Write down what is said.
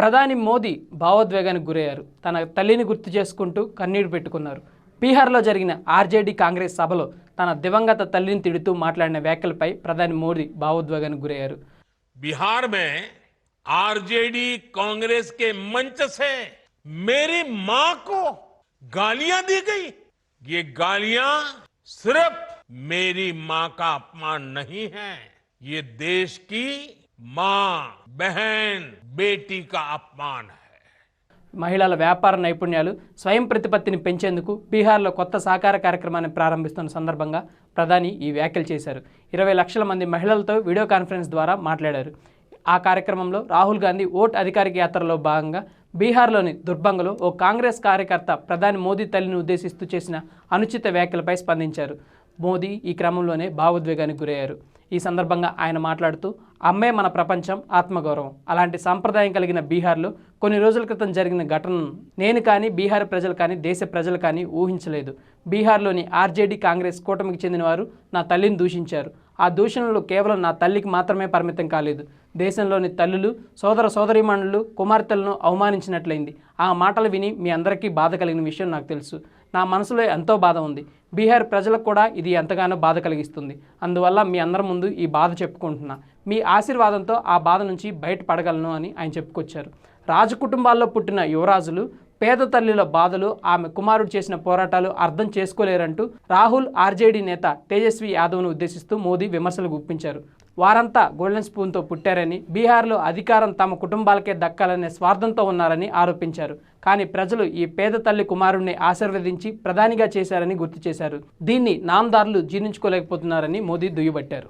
ప్రధాని మోదీ భావోద్వేగానికి గురయ్యారు తన తల్లిని గుర్తు చేసుకుంటూ కన్నీరు పెట్టుకున్నారు బీహార్లో జరిగిన ఆర్జేడీ కాంగ్రెస్ సభలో తన దివంగత తల్లిని తిడుతూ మాట్లాడిన వ్యాఖ్యలపై ప్రధాని మోదీ భావోద్వేగానికి గురయ్యారు बिहार में आरजेडी कांग्रेस के मंच से मेरी मां को गालियां दी गई ये गालियां सिर्फ मेरी मां का अपमान नहीं है ये देश की मां बहन बेटी का अपमान है మహిళల వ్యాపార నైపుణ్యాలు స్వయం ప్రతిపత్తిని పెంచేందుకు బీహార్లో కొత్త సహకార కార్యక్రమాన్ని ప్రారంభిస్తున్న సందర్భంగా ప్రధాని ఈ వ్యాఖ్యలు చేశారు ఇరవై లక్షల మంది మహిళలతో వీడియో కాన్ఫరెన్స్ ద్వారా మాట్లాడారు ఆ కార్యక్రమంలో రాహుల్ గాంధీ ఓట్ అధికారిక యాత్రలో భాగంగా బీహార్లోని దుర్బంగలో ఓ కాంగ్రెస్ కార్యకర్త ప్రధాని మోదీ తల్లిని ఉద్దేశిస్తూ చేసిన అనుచిత వ్యాఖ్యలపై స్పందించారు మోదీ ఈ క్రమంలోనే భావోద్వేగానికి గురయ్యారు ఈ సందర్భంగా ఆయన మాట్లాడుతూ అమ్మే మన ప్రపంచం ఆత్మగౌరవం. అలాంటి సాంప్రదాయం కలిగిన బీహార్లో కొన్ని రోజుల క్రితం జరిగిన ఘటనను నేను కానీ బీహార్ ప్రజలు కానీ దేశ ప్రజలు కానీ ఊహించలేదు. బీహార్లోని ఆర్జేడీ కాంగ్రెస్ కూటమికి చెందిన వారు నా తల్లిని దూషించారు. ఆ దూషణలు కేవలం నా తల్లికి మాత్రమే పరిమితం కాలేదు. దేశంలోని తల్లులు సోదర సోదరీమణులు కుమార్తెలను అవమానించినట్లయింది. ఆ మాటలు విని మీ అందరికీ బాధ కలిగిన విషయం నాకు తెలుసు. నా మనసులో ఎంతో బాధ ఉంది. బీహార్ ప్రజలకు కూడా ఇది ఎంతగానో బాధ కలిగిస్తుంది. అందువల్ల మీ అందరి ముందు ఈ బాధ చెప్పుకుంటున్నా. మీ ఆశీర్వాదంతో ఆ బాధ నుంచి బయటపడగలను అని ఆయన చెప్పుకొచ్చారు. రాజకుటుంబాల్లో పుట్టిన యువరాజులు పేద తల్లుల బాధలు ఆమె కుమారుడు చేసిన పోరాటాలు అర్థం చేసుకోలేరంటూ రాహుల్ ఆర్జేడీ నేత తేజస్వి యాదవ్ను ఉద్దేశిస్తూ మోదీ విమర్శలు గుప్పించారు. వారంతా గోల్డెన్ స్పూన్తో పుట్టారని బీహార్లో అధికారం తమ కుటుంబాలకే దక్కాలనే స్వార్థంతో ఉన్నారని ఆరోపించారు. కానీ ప్రజలు ఈ పేద తల్లి కుమారుణ్ణి ఆశీర్వదించి ప్రధానిగా చేశారని గుర్తు చేశారు. దీన్ని నామదారులు జీర్ణించుకోలేకపోతున్నారని మోదీ దుయ్యబట్టారు.